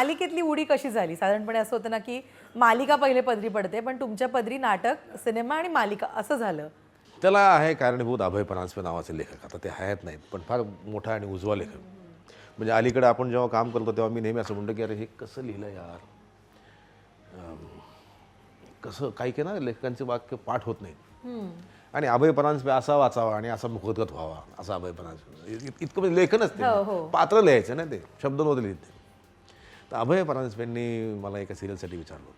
मालिकेतली उडी कशी झाली? साधारणपणे असं होतं ना की मालिका पहिले पदरी पडते पण तुमच्या पदरी नाटक सिनेमा आणि मालिका असं झालं. त्याला आहे कारणीभूत अभय परांजपे नावाचे लेखक. आता ते आहेत नाहीत पण फार मोठा आणि उजवा लेखक. म्हणजे अलीकडे आपण जेव्हा काम करतो तेव्हा मी नेहमी असं म्हणतो की अरे हे कसं लिहिलं यार? कसं काही काही ना लेखकांचे वाक्य पाठ होत नाहीत. आणि अभय परांजपे असा वाचावा आणि असा मुखोद्गत व्हावा असा अभय परांजपे. इत- इतकं म्हणजे लेखनच ते. हो, हो. पात्र लिहायचं ना ते शब्द नव्हते लिहित. तर अभय परांजपेंनी मला एका सिरियलसाठी विचारलं.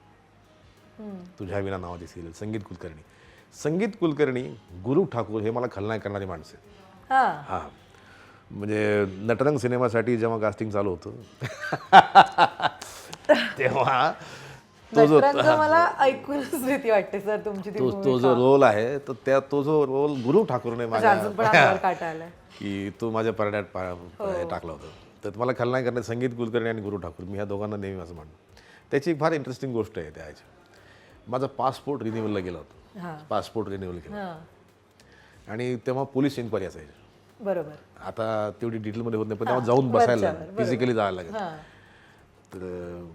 तुझ्या विना नावाची सिरियल संगीत कुलकर्णी. संगीत कुलकर्णी गुरु ठाकूर हे मला खलनायक करणारी माणसं. हा. म्हणजे नटरंग सिनेमासाठी जेव्हा कास्टिंग चालू होतं तेव्हा तो जो मला ऐकूनच भीती वाटते सर तुमची ती तो जो रोल आहे तर त्या तो जो रोल गुरु ठाकूरने माझ्या की तो माझ्या परड्यात हे टाकला होता. तर मला खलनायक करणे संगीत कुलकर्णी आणि गुरु ठाकूर. मी ह्या दोघांना नेहमी असं म्हणतो त्याची एक फार इंटरेस्टिंग गोष्ट आहे त्या ह्याची माझा पासपोर्ट रिन्युअलला गेला होता. हा. पासपोर्ट रिन्युअल केला आणि तेव्हा पोलीस इन्क्वायरी असायची. बरोबर. आता तेवढी डिटेलमध्ये होत नाही पण तेव्हा जाऊन बसायला फिजिकली जायला लागेल. तर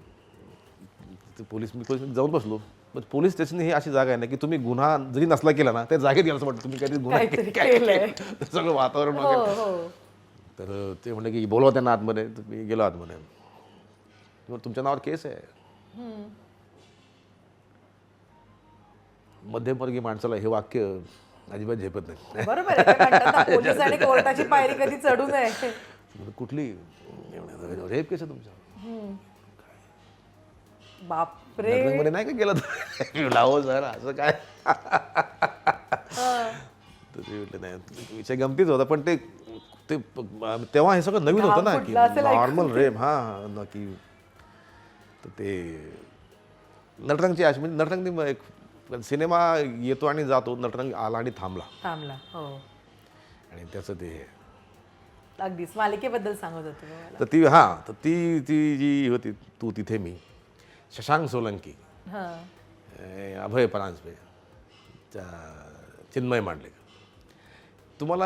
पोलीस मी पोलीस जाऊन बसलो. पण पोलीस स्टेशन ही अशी जागा आहे ना की तुम्ही गुन्हा जरी नसला केला ना त्या जागेत गेलं असं वाटतं. तुम्ही काहीतरी गुन्हा. केलं. सगळं वातावरण हो वगैरे. हो. तर ते म्हणलं की बोलवा त्यांना आतमध्ये. तर मी गेलो आतमध्ये. तुमच्या नावावर केस आहे. मध्यमवर्गीय माणसाला हे वाक्य अजिबात झेपत नाही. बरोबर कोर्टाची पायरी कधी चढू नये. कुठली? रेप केस आहे तुमच्या. बापरे. मध्ये नाही का गेलं अहो सर असं काय? विषय गमतीच होता पण ते ते तेव्हा हे सगळं नवीन होतं ना की नॉर्मल रेप हा ना की तर ते नटरंगची अशी म्हणजे नटरंग एक सिनेमा येतो आणि जातो नटरंग आला आणि थांबला. थांबला हो. आणि त्याचं ते हे. अगदीच मालिकेबद्दल सांगत होते तर ती हां तर ती ती जी होती तू तिथे मी शशांक सोलंकी. हा. अभय परांजपे चिन्मय मांडलेकर. तुम्हाला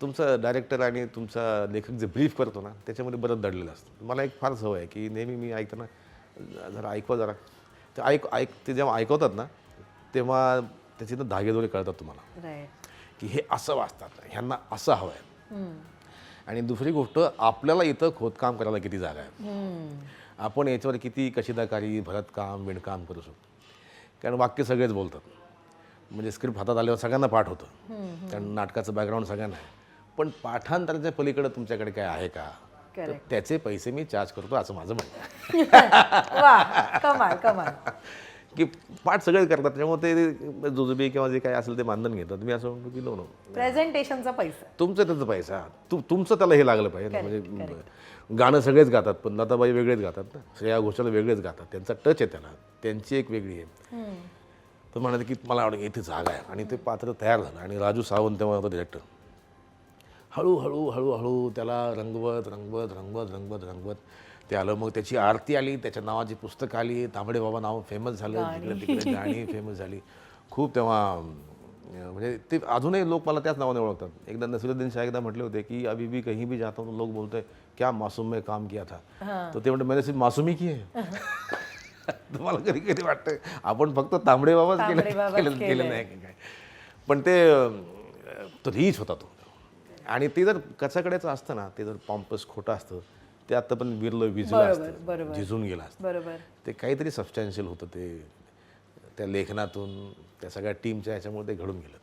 तुमचं डायरेक्टर आणि तुमचा लेखक जे ब्रीफ करतो ना त्याच्यामध्ये बरंच दडलेलं असतं. मला एक फार सवय आहे की नेहमी मी ऐकताना जरा ऐकवा जरा. ते ऐक ऐक ते जेव्हा ऐकवतात ना तेव्हा त्याची ना धागेदोरे कळतात तुम्हाला. की हे असं वाचतात ह्यांना असं हवं आहे. आणि दुसरी गोष्ट आपल्याला इथं खोदकाम करायला किती जागा आहे. आपण याच्यावर किती कशिदाकारी भरतकाम विणकाम करू शकतो. कारण वाक्य सगळेच बोलतात. म्हणजे स्क्रिप्ट हातात आल्यावर सगळ्यांना पाठ होतं. कारण नाटकाचं बॅकग्राऊंड सगळ्यांना आहे. पण पाठांतराच्या पलीकडे तुमच्याकडे काय आहे का? तर त्याचे पैसे मी चार्ज करतो असं माझं म्हणणं कमाल कमाल. की पाठ सगळे करतात त्याच्यामुळे ते जुजुबी किंवा जे काय असेल ते मानधन घेतात. मी असं म्हणतो की नो नो प्रेझेंटेशनचा पैसा. तुमचं त्याचं पैसा. तू तुमचं त्याला हे लागलं पाहिजे. ना. म्हणजे गाणं सगळेच गातात पण लताबाई वेगळेच गातात ना. श्रेया घोषाल वेगळेच गातात. त्यांचा टच आहे त्याला. त्यांची एक वेगळी आहे. तर म्हणाले की मला आवडेल इथे जागा आहे. आणि ते पात्र तयार झालं. आणि राजू सावंत तेव्हा होता डिरेक्टर हळूहळू हळूहळू त्याला रंगवत रंगवत रंगवत रंगवत रंगवत. ते आलं मग त्याची आरती आली त्याच्या नावाची पुस्तकं आली. तांबडे बाबा नाव फेमस झालं तिकडे तिकडे गाणी फेमस झाली. खूप तेव्हा म्हणजे ते अजूनही लोक मला त्याच नावाने ओळखतात. एकदा नसिरुद्दीन शाह एकदा म्हटले होते की अभी भी कहीं भी जाता हूं तो लोग बोलते हैं, क्या मासूम में काम किया था? तर ते म्हणते मैंने सिर्फ मासूमी की आहे तुम्हाला कधी कधी वाटतं आपण फक्त तांबडे बाबाच केलं केलं नाही काय पण ते तो रीच होता तो. आणि ते जर कचाकड्याचं असतं ना ते जर पॉम्पस खोटं असतं ते आता पण विरलं विजलं असतं बरोबर. झिजून गेलं असतं. बरोबर. ते काहीतरी सबस्टॅन्शियल होतं ते. त्या लेखनातून त्या सगळ्या टीमच्या ह्याच्यामुळे ते घडून गेलं.